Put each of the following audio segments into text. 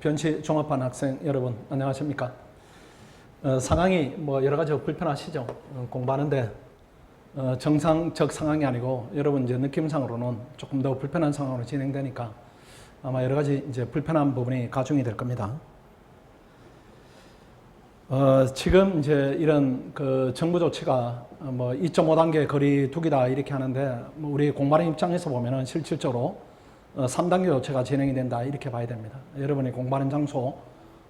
변치 종합반 학생 여러분 안녕하십니까? 어, 상황이 뭐 여러 가지 불편하시죠? 어, 공부하는데 어, 정상적 상황이 아니고 여러분 이제 느낌상으로는 조금 더 불편한 상황으로 진행되니까 아마 여러 가지 이제 불편한 부분이 가중이 될 겁니다. 어, 지금 이제 이런 그 정부 조치가 어, 뭐 2.5단계 거리 두기다 이렇게 하는데 뭐 우리 공부하는 입장에서 보면은 실질적으로 어, 3단계 조치가 진행이 된다 이렇게 봐야 됩니다. 여러분이 공부하는 장소,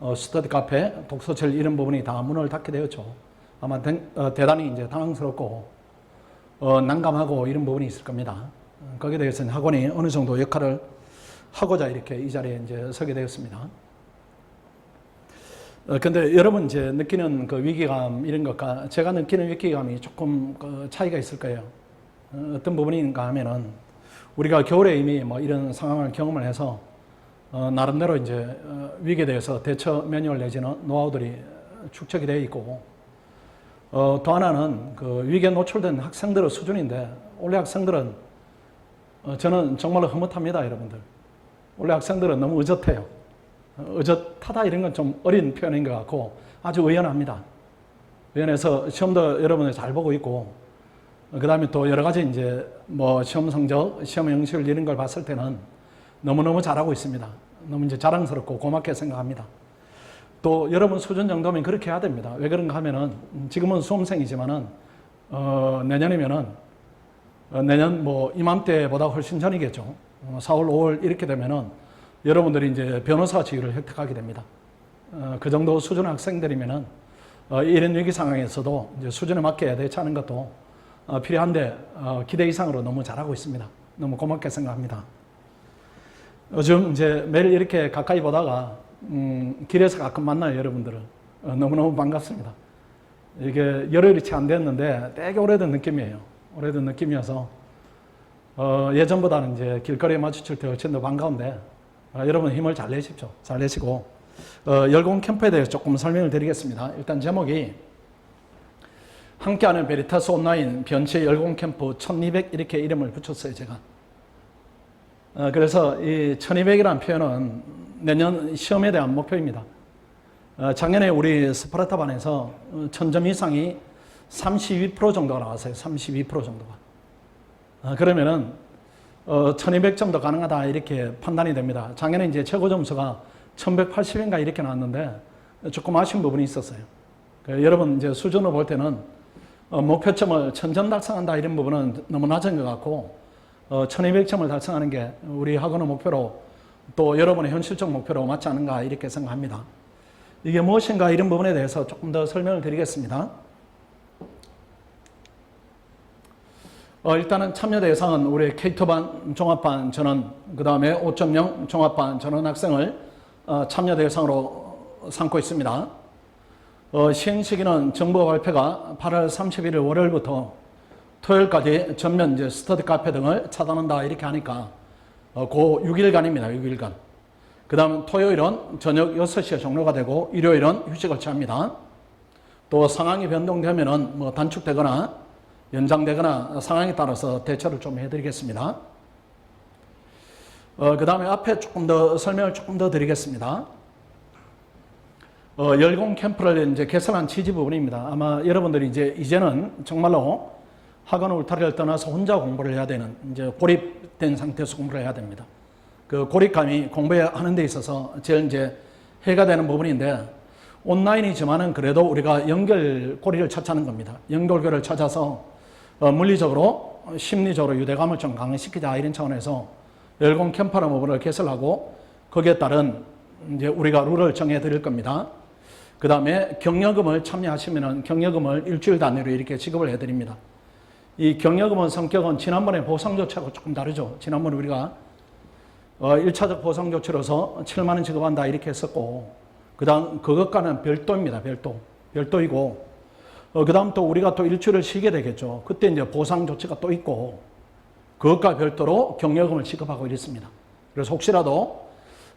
어, 스터디 카페, 독서실 이런 부분이 다 문을 닫게 되었죠. 아마 대, 어, 대단히 이제 당황스럽고 어, 난감하고 이런 부분이 있을 겁니다. 어, 거기에 대해서는 학원이 어느 정도 역할을 하고자 이렇게 이 자리에 이제 서게 되었습니다. 어, 근데 여러분 이제 느끼는 그 위기감 이런 것과 제가 느끼는 위기감이 조금 그 차이가 있을 거예요. 어, 어떤 부분인가 하면은 우리가 겨울에 이미 뭐 이런 상황을 경험을 해서 어, 나름대로 이제 어, 위기에 대해서 대처 매뉴얼 내지는 노하우들이 축적이 되어 있고 어, 또 하나는 그 위기에 노출된 학생들의 수준인데 원래 학생들은 어, 저는 정말로 흐뭇합니다, 여러분들. 원래 학생들은 너무 의젓해요. 어, 의젓하다 이런 건 좀 어린 표현인 것 같고 아주 의연합니다. 의연해서 시험도 여러분들 잘 보고 있고 그 다음에 또 여러 가지 이제 뭐 시험 성적, 시험 형식을 이런 걸 봤을 때는 너무너무 잘하고 있습니다. 너무 이제 자랑스럽고 고맙게 생각합니다. 또 여러분 수준 정도면 그렇게 해야 됩니다. 왜 그런가 하면은 지금은 수험생이지만은 어, 내년이면은 어, 내년 뭐 이맘때보다 훨씬 전이겠죠. 어, 4월, 5월 이렇게 되면은 여러분들이 이제 변호사 지위를 획득하게 됩니다. 어, 그 정도 수준 학생들이면은 어, 이런 위기 상황에서도 이제 수준에 맞게 대처하는 것도 어, 필요한데 어, 기대 이상으로 너무 잘하고 있습니다. 너무 고맙게 생각합니다. 요즘 이제 매일 이렇게 가까이 보다가 음, 길에서 가끔 만나요 여러분들을 어, 너무너무 반갑습니다. 이게 열흘이 채 안 됐는데 되게 오래된 느낌이에요. 오래된 느낌이어서 어, 예전보다는 이제 길거리에 마주칠 때 훨씬 더 반가운데 어, 여러분 힘을 잘 내십시오. 잘 내시고 어, 열공 캠프에 대해서 조금 설명을 드리겠습니다. 일단 제목이 함께하는 베리타스 온라인 변치 열공 캠프 1200 이렇게 이름을 붙였어요 제가. 어, 그래서 이 1200이라는 표현은 내년 시험에 대한 목표입니다. 어, 작년에 우리 스파르타 반에서 1000점 이상이 32% 정도가 나왔어요. 32% 정도가. 어, 그러면은 어, 1200점도 가능하다 이렇게 판단이 됩니다. 작년에 이제 최고 점수가 1180인가 이렇게 나왔는데 조금 아쉬운 부분이 있었어요. 그 여러분 이제 수준으로 볼 때는 어, 목표점을 1000점 달성한다 이런 부분은 너무 낮은 것 같고 어, 1200점을 달성하는 게 우리 학원의 목표로 또 여러분의 현실적 목표로 맞지 않은가 이렇게 생각합니다. 이게 무엇인가 이런 부분에 대해서 조금 더 설명을 드리겠습니다. 어, 일단은 참여 대상은 우리 K2반 종합반 전원, 그 다음에 5.0 종합반 전원 학생을 어, 참여 대상으로 삼고 있습니다. 어, 시행 시기는 정부 발표가 8월 31일 월요일부터 토요일까지 전면 이제 스터디 카페 등을 차단한다 이렇게 하니까 어, 그 6일간입니다. 6일간. 그 다음 토요일은 저녁 6시에 종료가 되고 일요일은 휴식을 취합니다. 또 상황이 변동되면은 뭐 단축되거나 연장되거나 상황에 따라서 대처를 좀 해드리겠습니다. 어, 그 다음에 앞에 조금 더 설명을 조금 더 드리겠습니다. 어, 열공 캠프를 이제 개설한 취지 부분입니다. 아마 여러분들이 이제 이제는 정말로 학원 울타리를 떠나서 혼자 공부를 해야 되는 이제 고립된 상태에서 공부를 해야 됩니다. 그 고립감이 공부하는 데 있어서 제일 이제 해가 되는 부분인데 온라인이지만은 그래도 우리가 연결고리를 찾자는 겁니다. 연결고리를 찾아서 어, 물리적으로 심리적으로 유대감을 좀 강화시키자 이런 차원에서 열공 캠프라는 부분을 개설하고 거기에 따른 이제 우리가 룰을 정해 드릴 겁니다. 그 다음에 경여금을 참여하시면은 경여금을 일주일 단위로 이렇게 지급을 해 드립니다. 이 경여금은 성격은 지난번에 보상 조치하고 조금 다르죠. 지난번에 우리가 어, 1차적 보상 조치로서 7만 원 지급한다 이렇게 했었고 그 다음 그것과는 별도입니다. 별도. 별도이고 어, 그다음 또 우리가 또 일주일을 쉬게 되겠죠. 그때 이제 보상 조치가 또 있고 그것과 별도로 경여금을 지급하고 이랬습니다. 그래서 혹시라도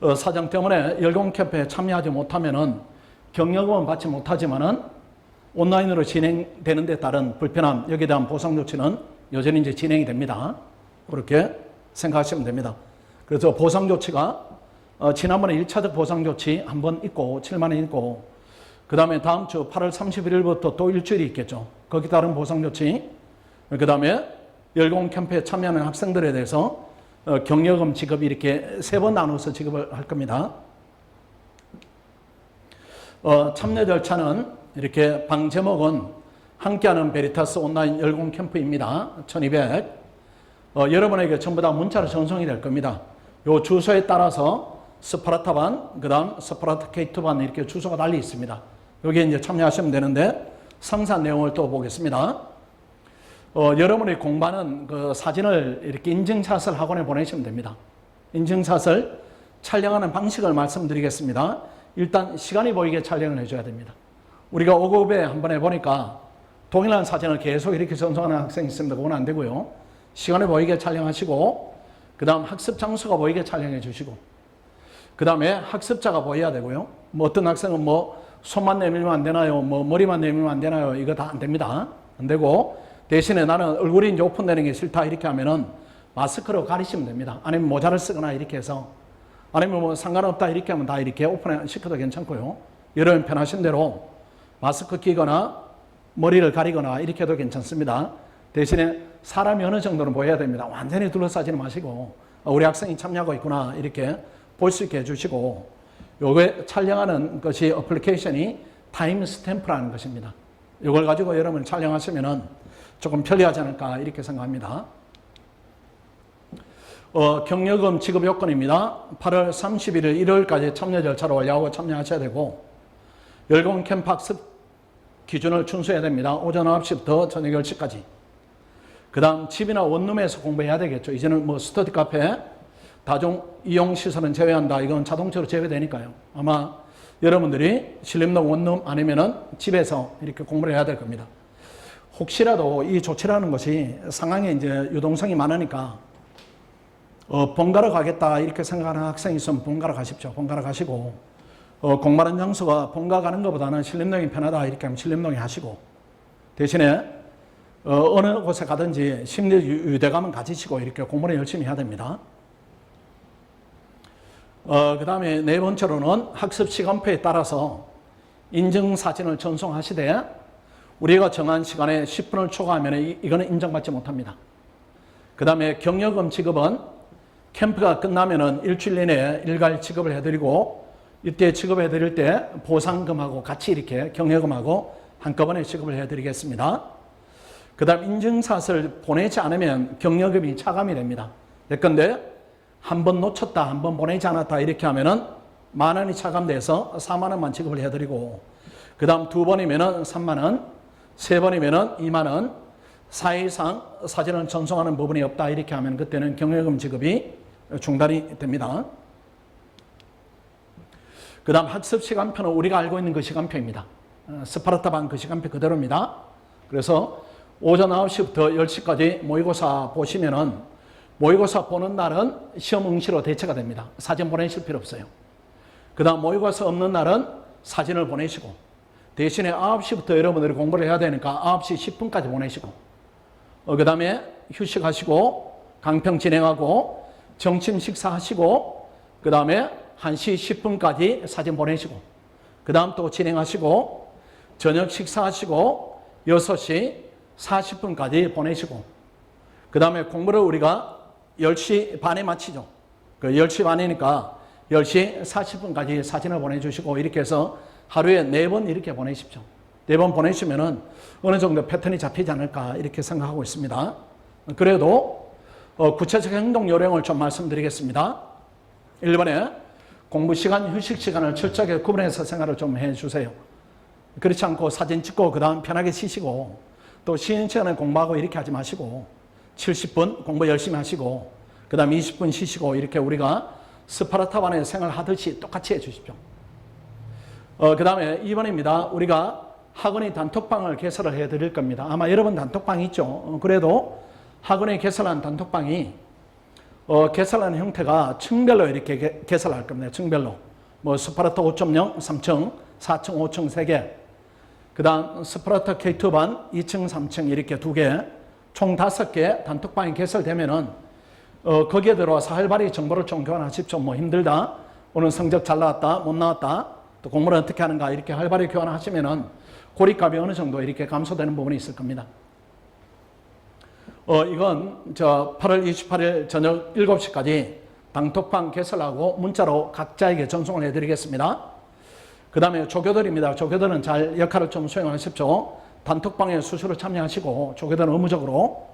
어, 사정 때문에 열공 캠프에 참여하지 못하면은 경여금은 받지 못하지만은 온라인으로 진행되는 데 따른 불편함, 여기에 대한 보상 조치는 여전히 이제 진행이 됩니다. 그렇게 생각하시면 됩니다. 그래서 보상 조치가 어, 지난번에 1차적 보상 조치 한 번 있고 7만 원 있고 그 다음에 다음 주 8월 31일부터 또 일주일이 있겠죠. 거기 따른 보상 조치. 그 다음에 열공 캠프에 참여하는 학생들에 대해서 어, 경력금 지급 이렇게 세 번 나눠서 지급을 할 겁니다. 어, 참여 절차는 이렇게 방 제목은 함께하는 베리타스 온라인 열공 캠프입니다. 1200. 어, 여러분에게 전부 다 문자로 전송이 될 겁니다. 요 주소에 따라서 스파르타반, 그 다음 스파르타 케이트반 이렇게 주소가 달리 있습니다. 여기에 이제 참여하시면 되는데 상세한 내용을 또 보겠습니다. 어, 여러분이 공부하는 그 사진을 이렇게 인증샷을 학원에 보내시면 됩니다. 인증샷을 촬영하는 방식을 말씀드리겠습니다. 일단 시간이 보이게 촬영을 해줘야 됩니다. 우리가 5급에 한번 해보니까 동일한 사진을 계속 이렇게 전송하는 학생이 있습니다. 그건 안 되고요. 시간이 보이게 촬영하시고, 그 다음 학습 장소가 보이게 촬영해 주시고, 그 다음에 학습자가 보여야 되고요. 뭐 어떤 학생은 뭐 손만 내밀면 안 되나요? 뭐 머리만 내밀면 안 되나요? 이거 다 안 됩니다. 안 되고, 대신에 나는 얼굴이 이제 오픈되는 게 싫다 이렇게 하면은 마스크로 가리시면 됩니다. 아니면 모자를 쓰거나 이렇게 해서 아니면 뭐 상관없다 이렇게 하면 다 이렇게 오픈 시켜도 괜찮고요. 여러분 편하신 대로 마스크 끼거나 머리를 가리거나 이렇게 해도 괜찮습니다. 대신에 사람이 어느 정도는 보여야 됩니다. 완전히 둘러싸지는 마시고 어, 우리 학생이 참여하고 있구나 이렇게 볼 수 있게 해주시고 요게 촬영하는 것이 어플리케이션이 타임 스탬프라는 것입니다. 이걸 가지고 여러분 촬영하시면은 조금 편리하지 않을까 이렇게 생각합니다. 어, 경력금 지급 요건입니다. 8월 31일 일요일까지 참여 절차를 완료하고 참여하셔야 되고 열공 캠프 학습 기준을 준수해야 됩니다. 오전 9시부터 저녁 10시까지. 그 다음 집이나 원룸에서 공부해야 되겠죠. 이제는 뭐 스터디 카페, 다중 이용 시설은 제외한다. 이건 자동차로 제외되니까요. 아마 여러분들이 신림동 원룸 아니면은 집에서 이렇게 공부를 해야 될 겁니다. 혹시라도 이 조치라는 것이 상황에 이제 유동성이 많으니까 어, 본가로 가겠다 이렇게 생각하는 학생이 있으면 본가로 가십시오. 본가로 가시고 어, 공부하는 장소가 본가 가는 것보다는 신림동이 편하다 이렇게 하면 신림동에 하시고 대신에 어, 느 곳에 가든지 심리 유대감은 가지시고 이렇게 공부를 열심히 해야 됩니다. 어, 그 다음에 네 번째로는 학습 시간표에 따라서 인증 사진을 전송하시되 우리가 정한 시간에 10분을 초과하면 이, 이거는 인정받지 못합니다. 그 다음에 경력금 지급은 캠프가 끝나면은 일주일 이내에 일괄 지급을 해드리고 이때 지급해 드릴 때 보상금하고 같이 이렇게 경력금하고 한꺼번에 지급을 해 드리겠습니다. 그 다음 인증샷을 보내지 않으면 경력금이 차감이 됩니다. 예컨대 한 번 놓쳤다, 한 번 보내지 않았다 이렇게 하면은 만 원이 차감돼서 4만 원만 지급을 해 드리고 그 다음 두 번이면은 3만 원, 세 번이면은 2만 원, 4일 이상 사진을 전송하는 부분이 없다 이렇게 하면 그때는 경력금 지급이 중단이 됩니다. 그 다음 학습 시간표는 우리가 알고 있는 그 시간표입니다. 어, 스파르타 반 그 시간표 그대로입니다. 그래서 오전 9시부터 10시까지 모의고사 보시면은 모의고사 보는 날은 시험 응시로 대체가 됩니다. 사진 보내실 필요 없어요. 그 다음 모의고사 없는 날은 사진을 보내시고 대신에 9시부터 여러분들이 공부를 해야 되니까 9시 10분까지 보내시고 어, 그 다음에 휴식하시고 강평 진행하고 점심 식사하시고 그 다음에 1시 10분까지 사진 보내시고 그 다음 또 진행하시고 저녁 식사하시고 6시 40분까지 보내시고 그 다음에 공부를 우리가 10시 반에 마치죠. 그 10시 반이니까 10시 40분까지 사진을 보내주시고 이렇게 해서 하루에 4번 이렇게 보내십시오. 4번 보내시면은 어느 정도 패턴이 잡히지 않을까 이렇게 생각하고 있습니다. 그래도 어, 구체적 행동 요령을 좀 말씀드리겠습니다. 1번에 공부 시간, 휴식 시간을 철저하게 구분해서 생활을 좀 해주세요. 그렇지 않고 사진 찍고 그 다음 편하게 쉬시고 또 쉬는 시간에 공부하고 이렇게 하지 마시고 70분 공부 열심히 하시고 그 다음 20분 쉬시고 이렇게 우리가 스파르타반에 생활하듯이 똑같이 해주십시오. 어, 그 다음에 2번입니다. 우리가 학원의 단톡방을 개설을 해드릴 겁니다. 아마 여러분 단톡방 있죠. 어, 그래도 학원에 개설한 단톡방이 어, 개설하는 형태가 층별로 이렇게 개, 개설할 겁니다. 층별로. 뭐 스파르타 5.0, 3층, 4층, 5층 3개. 그 다음 스파르타 K2 반 2층, 3층 이렇게 두 개. 총 다섯 개 단톡방이 개설되면은 어, 거기에 들어와서 활발히 정보를 좀 교환하십시오. 뭐 힘들다. 오늘 성적 잘 나왔다, 못 나왔다, 또 공부를 어떻게 하는가 이렇게 활발히 교환하시면은 고립감이 어느 정도 이렇게 감소되는 부분이 있을 겁니다. 어, 이건 저 8월 28일 저녁 7시까지 단톡방 개설하고 문자로 각자에게 전송을 해드리겠습니다. 그 다음에 조교들입니다. 조교들은 잘 역할을 좀 수행하십시오. 단톡방에 수시로 참여하시고 조교들은 의무적으로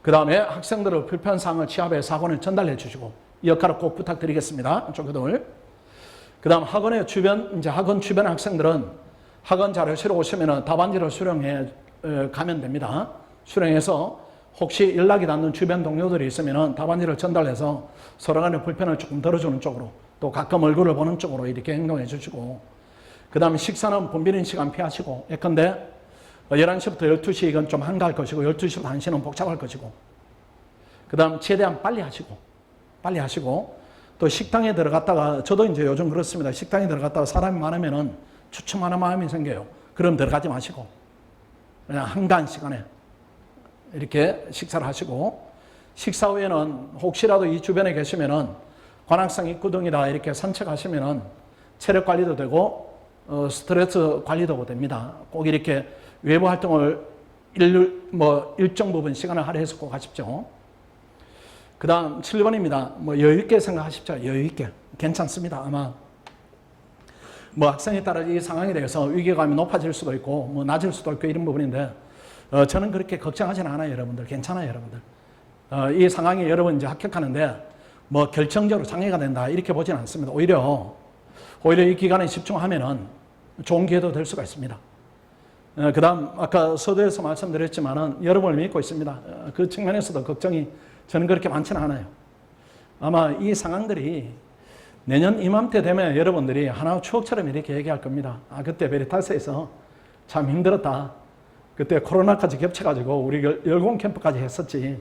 그 다음에 학생들의 불편사항을 취합해 사건을 전달해 주시고 이 역할을 꼭 부탁드리겠습니다. 조교들. 그 다음 학원의 주변, 이제 학원 주변 학생들은 학원 자료실에 오시면 답안지를 수령해 어, 가면 됩니다. 수령해서 혹시 연락이 닿는 주변 동료들이 있으면 답안지를 전달해서 서로 간의 불편을 조금 덜어주는 쪽으로 또 가끔 얼굴을 보는 쪽으로 이렇게 행동해 주시고 그 다음에 식사는 붐비는 시간 피하시고 예컨대 11시부터 12시 이건 좀 한가할 것이고 12시부터 1시는 복잡할 것이고 그 다음 최대한 빨리 하시고 빨리 하시고 또 식당에 들어갔다가 저도 이제 요즘 그렇습니다. 식당에 들어갔다가 사람이 많으면은 추첨하는 마음이 생겨요. 그럼 들어가지 마시고 그냥 한가한 시간에 이렇게 식사를 하시고 식사 후에는 혹시라도 이 주변에 계시면은 관악산 입구 등이다 이렇게 산책하시면은 체력 관리도 되고 어, 스트레스 관리도 됩니다. 꼭 이렇게 외부 활동을 일, 뭐 일정 부분 시간을 할애해서 꼭 하십시오. 그 다음 7번입니다. 뭐 여유있게 생각하십시오. 여유있게. 괜찮습니다. 아마 뭐 학생에 따라 이 상황에 대해서 위기감이 높아질 수도 있고 뭐 낮을 수도 있고 이런 부분인데 어, 저는 그렇게 걱정하지는 않아요. 여러분들. 괜찮아요. 여러분들. 어, 이 상황에 여러분 이제 합격하는데 뭐 결정적으로 장애가 된다 이렇게 보지는 않습니다. 오히려 오히려 이 기간에 집중하면은 좋은 기회도 될 수가 있습니다. 어, 그 다음, 아까 서두에서 말씀드렸지만은 여러분을 믿고 있습니다. 어, 그 측면에서도 걱정이 저는 그렇게 많지는 않아요. 아마 이 상황들이 내년 이맘때 되면 여러분들이 하나의 추억처럼 이렇게 얘기할 겁니다. 아, 그때 베리타스에서 참 힘들었다. 그때 코로나까지 겹쳐가지고 우리 열- 열공 캠프까지 했었지.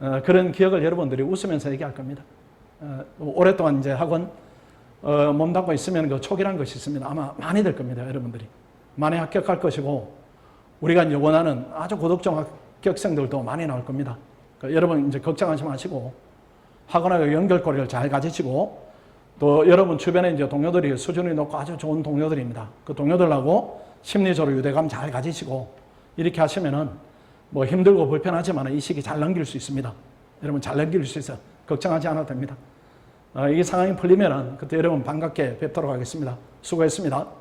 어, 그런 기억을 여러분들이 웃으면서 얘기할 겁니다. 어, 오랫동안 이제 학원 어, 몸담고 있으면 그 촉이라는 것이 있습니다. 아마 많이 될 겁니다, 여러분들이. 많이 합격할 것이고, 우리가 이제 원하는 아주 고득점 합격생들도 많이 나올 겁니다. 그 여러분 이제 걱정하지 마시고, 학원하고 연결고리를 잘 가지시고, 또 여러분 주변에 이제 동료들이 수준이 높고 아주 좋은 동료들입니다. 그 동료들하고 심리적으로 유대감 잘 가지시고, 이렇게 하시면은 뭐 힘들고 불편하지만 이 시기 잘 넘길 수 있습니다. 여러분 잘 넘길 수 있어요. 걱정하지 않아도 됩니다. 어, 이 상황이 풀리면은 그때 여러분 반갑게 뵙도록 하겠습니다. 수고했습니다.